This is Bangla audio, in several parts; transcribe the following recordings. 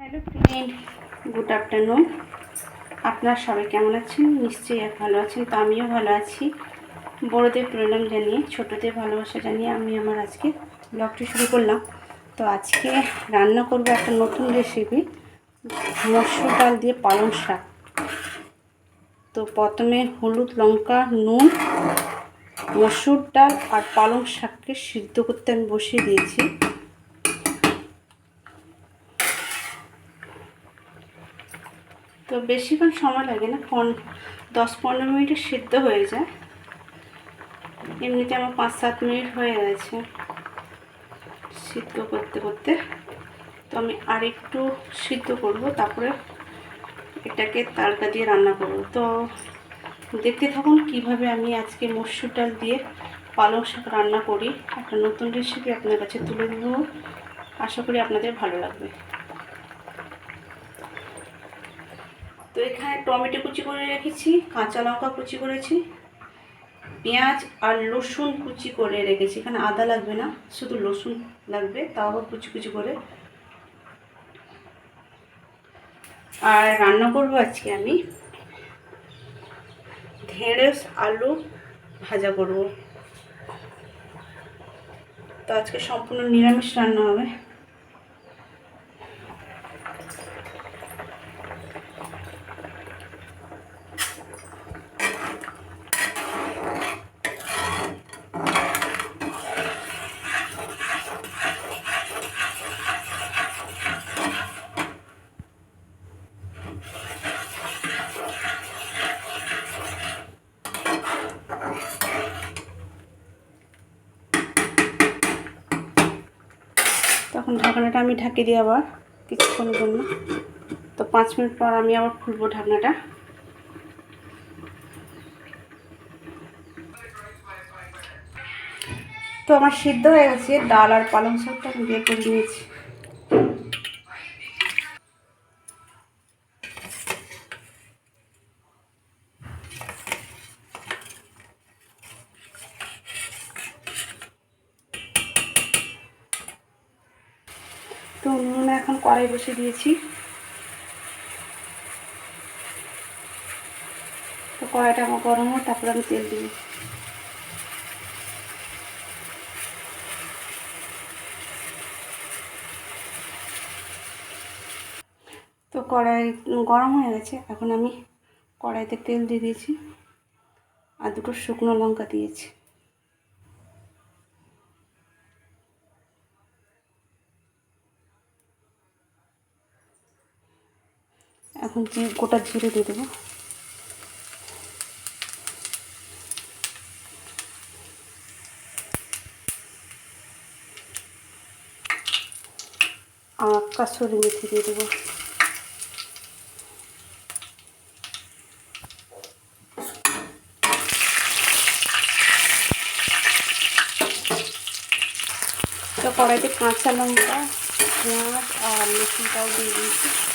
Hello friend, good afternoon. আপনারা সবাই কেমন আছেন? নিশ্চয়ই এক ভালো আছেন, তো আমিও ভালো আছি। বড়দের প্রণাম জানিয়ে, ছোটোদের ভালোবাসা জানিয়ে আমি আমার আজকে ব্লগটি শুরু করলাম। তো আজকে রান্না করব একটা নতুন রেসিপি মসুর ডাল দিয়ে পালং শাক। তো প্রথমে হলুদ, লঙ্কা, নুন, মসুর ডাল আর পালং শাককে সিদ্ধ করতে আমি বসিয়ে দিয়েছি। তো বেশিক্ষণ সময় লাগে না, পন দশ পনেরো মিনিটে সিদ্ধ হয়ে যায়। এমনিতে আমার পাঁচ সাত মিনিট হয়ে গেছে সিদ্ধ করতে করতে। তো আমি আরেকটু সিদ্ধ করব, তারপরে এটাকে তাড়কা দিয়ে রান্না করব। তো দেখতে থাকুন কীভাবে আমি আজকে মসুর ডাল দিয়ে পালং শাক রান্না করি। একটা নতুন রেসিপি আপনার কাছে তুলে দেবো আশা করি আপনাদের ভালো লাগবে। তো এখানে টমেটো কুচি করে রেখেছি, কাঁচা লঙ্কা কুচি করেছি, পেঁয়াজ আর রসুন কুচি করে রেখেছি। এখানে আদা লাগবে না, শুধু রসুন লাগবে, তাও আবার কুচি কুচি করে। আর রান্না করব আজকে আমি। ঢেঁড়স, আলু ভাজা করব। তো আজকে সম্পূর্ণ নিরামিষ রান্না হবে। ঢাকনাটা আমি ঢাকি দিই আবার কিছুক্ষণের জন্য। তো পাঁচ মিনিট পর আমি আবার খুলবো ঢাকনাটা। তো আমার সিদ্ধ হয়ে গেছে, ডাল আর পালং শাকটা আমি বের করে নিয়েছি তো নুন এখন কড়াই বসে দিয়েছি। তো কড়াইটা আমার গরম হোক, তারপরে আমি তেল দিই তো কড়াই গরম হয়ে গেছে, এখন আমি কড়াইতে তেল দিয়ে দিয়েছি। আর দুটো শুকনো লঙ্কা দিয়েছি। এখন জি গোটা জিরে দিয়ে দেবো? আর কাসুরি মেথি দিয়ে দেবো। তো কড়াইতে কাঁচা লঙ্কা, পেঁয়াজ আর রসুনটাও দিয়ে দিয়েছি।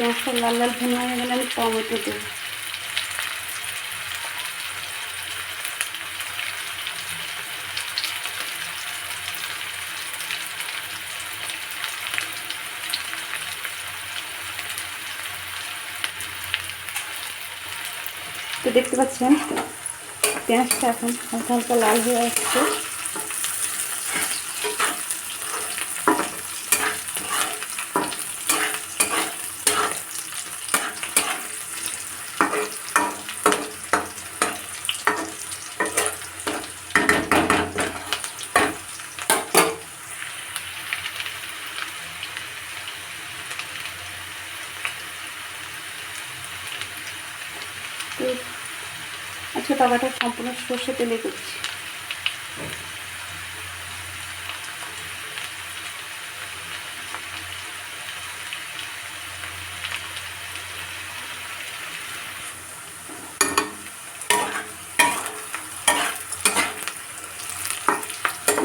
পেঁয়াজটা লাল লাল ভেঙে হয়ে গেলে আমি টমেটো দেবো। তো দেখতে পাচ্ছেন, পেঁয়াজটা এখন হালকা হালকা লাল হয়ে আসছে তো তরকাটা সম্পূর্ণ সর্ষে তেলে করছি।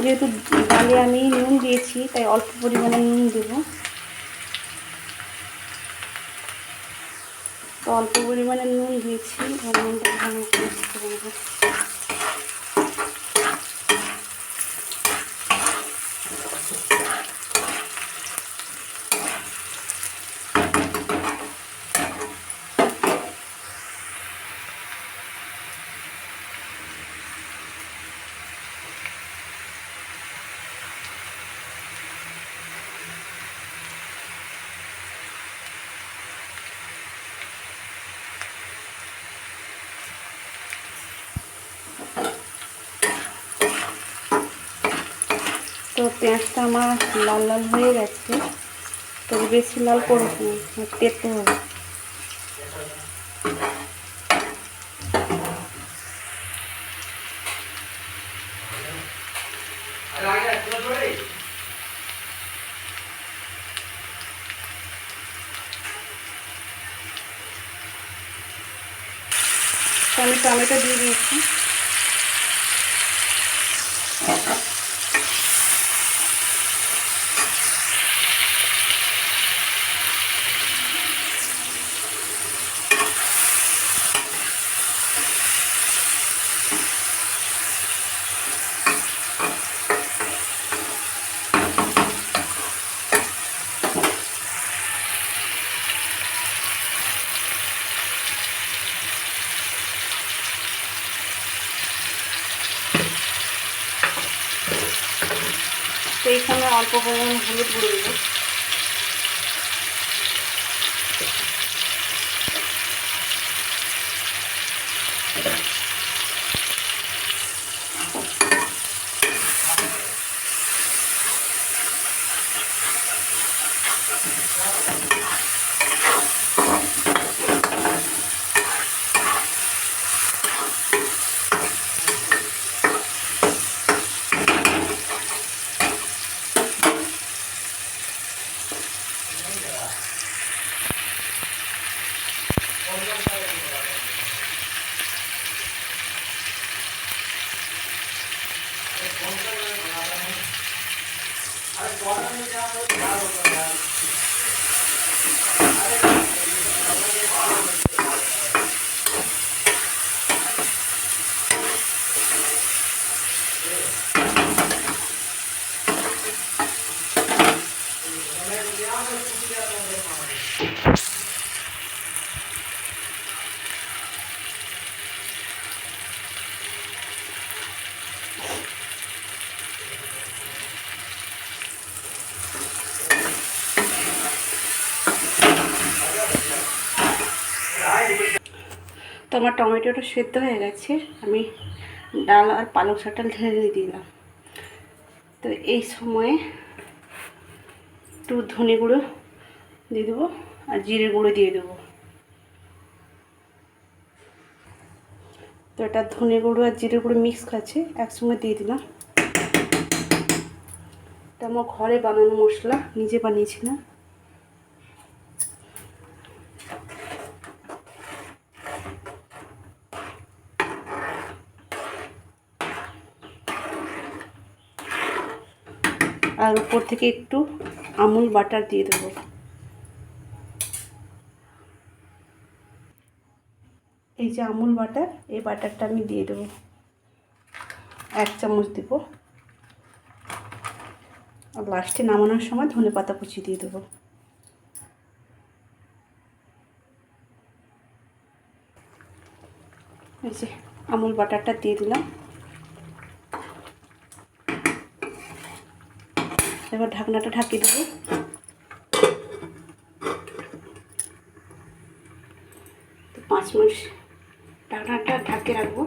যেহেতু ডালে আমি নুন দিয়েছি, তাই অল্প পরিমাণে নুন দেবো। তো অল্প পরিমাণে নুন দিয়েছি নুনটা ভালো করে তো পেঁয়াজটা আমার লাল লাল হয়ে গেছে। তবে বেশি লাল করব তেতো আমি টমেটো দিয়ে দিয়েছি। তো এইখানে অল্প পরিমাণ হলুদ গুঁড়ো দেবো। তো আমার টমেটোটা সেদ্ধ হয়ে গেছে, আমি ডাল আর পালং শাকটা ঢেলে দিলাম। তো এই সময়ে একটু ধনে গুঁড়ো দিয়ে দেবো আর জিরে গুঁড়ো দিয়ে দেবো। তো এটা ধনে গুঁড়ো আর জিরে গুঁড়ো মিক্স আছে, একসঙ্গে দিয়ে দিলাম। এটা আমার ঘরে বানানো মশলা, নিজে বানিয়েছিলাম। আর উপর থেকে একটু আমুল বাটার দিয়ে দেবো। এই যে আমুল বাটার, এই বাটারটা আমি দিয়ে দেবো। এক চামচ দেব। আর লাস্টে নামানোর সময় ধনে পাতা কুচি দিয়ে দেবো। এই যে আমুল বাটারটা দিয়ে দিলাম। এবার ঢাকনাটা ঢাকিয়ে দেবো। তো পাঁচ মিনিট ঢাকনাটা ঢাকিয়ে রাখব।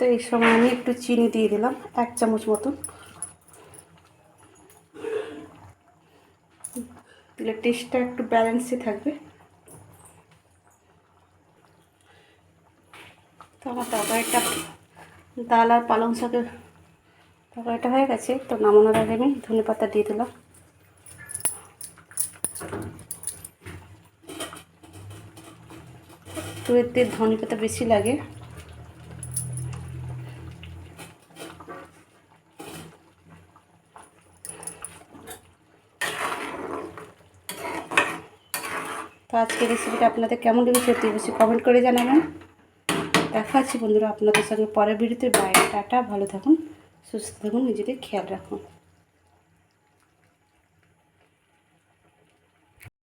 তো এই সময় আমি একটু চিনি দিয়ে দিলাম, এক চামচ মতন। দিলে টেস্টটা একটু ব্যালেন্সে থাকবে। তো আমার তরকারিটা ডাল আর পালং শাকের তরকারিটা হয়ে গেছে, তো নামানোর আগে আমি ধনে পাতা দিয়ে দিলাম। তো এতে ধনে পাতা বেশি লাগে। তো আজকে রেসিপিটা আপনাদের কেমন লেগেছে অতি বেশি কমেন্ট করে জানাবেন। দেখা আছে বন্ধুরা আপনাদের সঙ্গে পরের ভিডিওতে বাইরে টাটা, ভালো থাকুন, সুস্থ থাকুন, নিজেদের খেয়াল রাখুন।